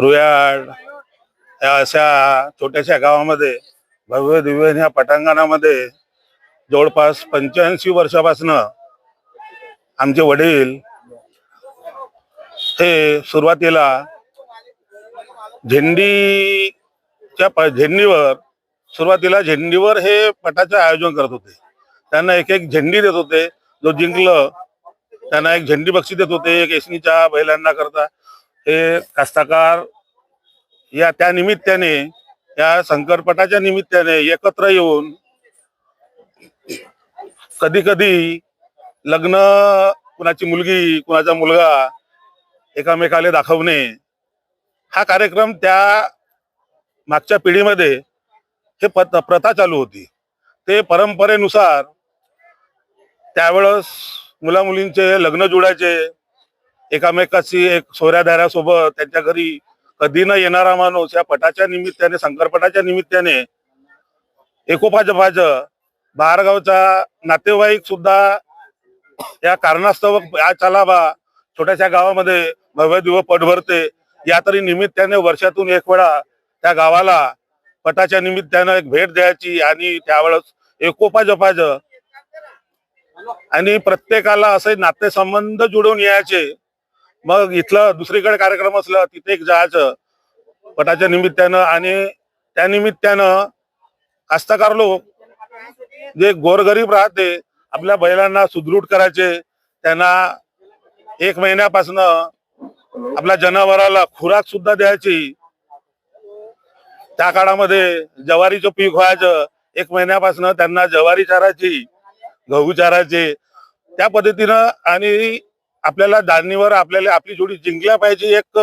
रुयाड या अशा छोट्याशा गावामध्ये भव्य दिव्य ह्या पटांगणामध्ये जवळपास पंच्याऐंशी वर्षापासनं आमचे वडील हे सुरुवातीला झेंडीच्या प- झेंडीवर सुरुवातीला झेंडीवर हे पटाचे आयोजन करत होते. त्यांना एक एक झेंडी देत होते. जो जिंकलं त्यांना एक झेंडी बक्षी देत होते. एक एसनीच्या बैलांना करता. हे कास्तकार या त्या निमित्ताने या संकरपटाच्या निमित्ताने एकत्र येऊन कधी कधी लग्न कुणाची मुलगी कुणाचा मुलगा एकामेकाला दाखवणे हा कार्यक्रम त्या मागच्या पिढीमध्ये हे पत प्रथा चालू होती. ते परंपरेनुसार त्यावेळेस मुला मुलींचे लग्न जुळायचे एकामेकाशी एक सोऱ्याधाऱ्यासोबत त्यांच्या घरी कधी न येणारा माणूस या पटाच्या निमित्ताने संकरपटाच्या निमित्ताने एकोपा भाज बाहेरगावचा नातेवाईक सुद्धा या कारणास्तव या चालाबा छोट्याशा गावामध्ये भव्य दिव पट भरते या तरी निमित्ताने वर्षातून एक वेळा त्या गावाला पटाच्या निमित्तानं एक भेट द्यायची आणि त्यावेळेस एकोपा जपाच आणि प्रत्येकाला असे नातेसंबंध जुळवून यायचे. मग इथलं दुसरीकडे कार्यक्रम असलं तिथे एक जायचं. पटाच्या निमित्तानं आणि त्या निमित्तानं कास्तकार लोक जे गोरगरीब राहते आपल्या बैलांना सुदृढ करायचे. त्यांना एक महिन्यापासून आपल्या जनावराला खुराक सुद्धा द्यायची. त्या काळामध्ये जवारीचं पीक व्हायचं. एक महिन्यापासून त्यांना जवारी चारायची गहू चारायचे. त्या पद्धतीनं आणि आपल्याला दारणीवर आपल्याला आपली जोडी जिंकल्या पाहिजे एक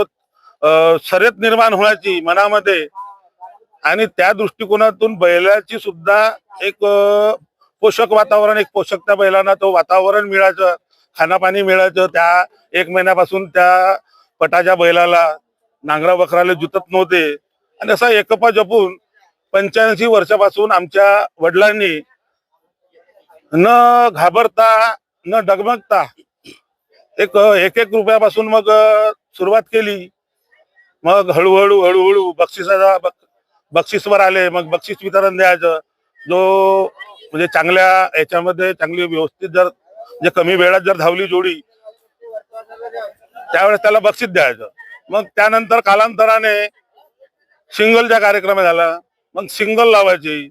शर्यत निर्माण होण्याची मनामध्ये. आणि त्या दृष्टिकोनातून बैलाची सुद्धा एक पोषक वातावरण एक पोषक त्या बैलांना तो वातावरण मिळायचं खानापाणी मिळायचं. त्या एक महिन्यापासून त्या पटाच्या बैलाला नांगरा बकराला जुतत नव्हते. आणि असा एकपा जपून पंच्याऐंशी वर्षापासून आमच्या वडिलांनी न घाबरता न डगमगता एक एक एक रुपयापासून मग सुरुवात केली. मग हळूहळू हळूहळू बक्षिसाचा बक- बक्षीसवर आले. मग बक्षीस वितरण द्यायचं. जो म्हणजे चांगल्या याच्यामध्ये चांगली व्यवस्थित जर जे कमी वेळात जर धावली जोडी त्यावेळेस त्याला बक्षीस द्यायचं. मग त्यानंतर कालांतराने सिंगलचा कार्यक्रम झाला. मग सिंगल लावायची.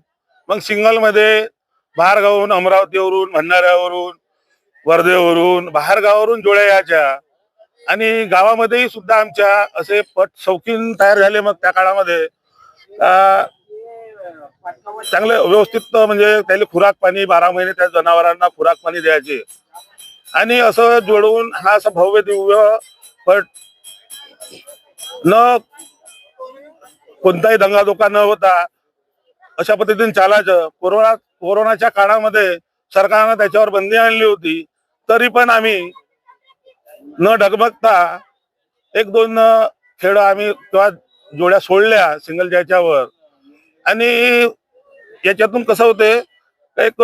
मग सिंगलमध्ये बाहेरगावून अमरावतीवरून भंडाऱ्यावरून वर्धेवरून बाहेरगावावरून जोड्या यायच्या. आणि गावामध्येही सुद्धा आमच्या असे पट शौकीन तयार झाले मग त्या काळामध्ये. चांगले व्यवस्थित म्हणजे त्याला खुराक पाणी बारा महिने त्या जनावरांना खुराक पाणी द्यायचे. आणि असं जोडून हा असं भव्य दिव्य पट न कोणताही दंगाधोका न होता अशा पद्धतीने चालायचं. कोरोना कोरोनाच्या काळामध्ये सरकारनं त्याच्यावर बंदी आणली होती. तरी पण आम्ही न डगमगता एक दोन खेळ आम्ही किंवा जोड्या सोडल्या सिंगल याच्यावर आणि याच्यातून कसं होते एक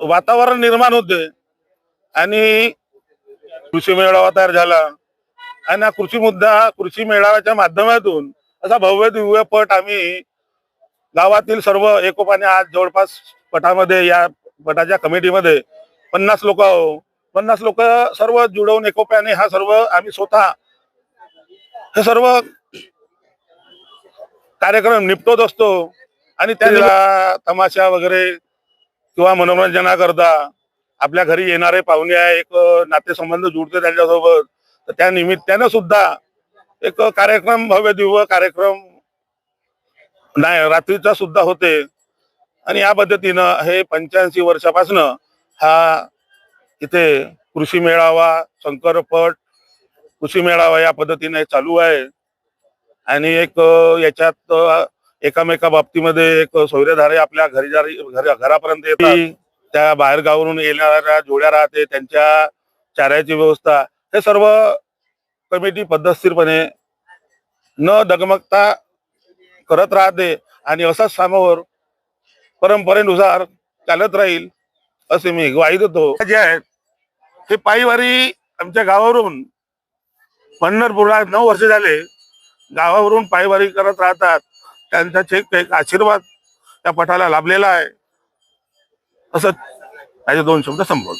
वातावरण निर्माण होते आणि कृषी मेळावा तयार झाला. आणि हा कृषी मुद्दा कृषी मेळाव्याच्या माध्यमातून असा भव्य दिव्य पट आम्ही गावातील सर्व एकोपाने आज जवळपास पटामध्ये या पटाच्या कमिटीमध्ये पन्नास लोक पन्नास लोक सर्व जुडवून एकोप्याने हा सर्व आम्ही स्वतः हे सर्व कार्यक्रम निपटत असतो. आणि त्याला तमाशा वगैरे किंवा मनोरंजनाकरता आपल्या घरी येणारे पाहुणे आहे एक नातेसंबंध जुळते त्यांच्यासोबत. तर त्या निमित्तानं सुद्धा एक कार्यक्रम भव्य दिव्य कार्यक्रम नाही रात्रीचा सुद्धा होते. आणि या पद्धतीनं हे पंच्याऐंशी वर्षापासून हा इथे कृषी मेळावा शंकरपट कृषी मेळावा या पद्धतीने चालू आहे. आणि एक याच्यात एकामेका बाबतीमध्ये एक सोयरेधारे आपल्या घरी घरी- घरापर्यंत येतात. त्या बाहेर गावावरून येणाऱ्या जोड्या राहते त्यांच्या चाऱ्याची व्यवस्था. हे सर्व कमिटी पद्धतशीरपणे न डगमगता करत राहते. आणि असंच सामोर परंपरेनुसार चालत राहील. असे मी ग्वाही देतो जे आहेत हे पायीवारी आमच्या गावावरून पंढरपूरला नऊ वर्ष झाले गावावरून पायवारी करत राहतात. त्यांचा चेक एक आशीर्वाद त्या पठाला लाभलेला आहे. असं माझे दोन शब्द संभव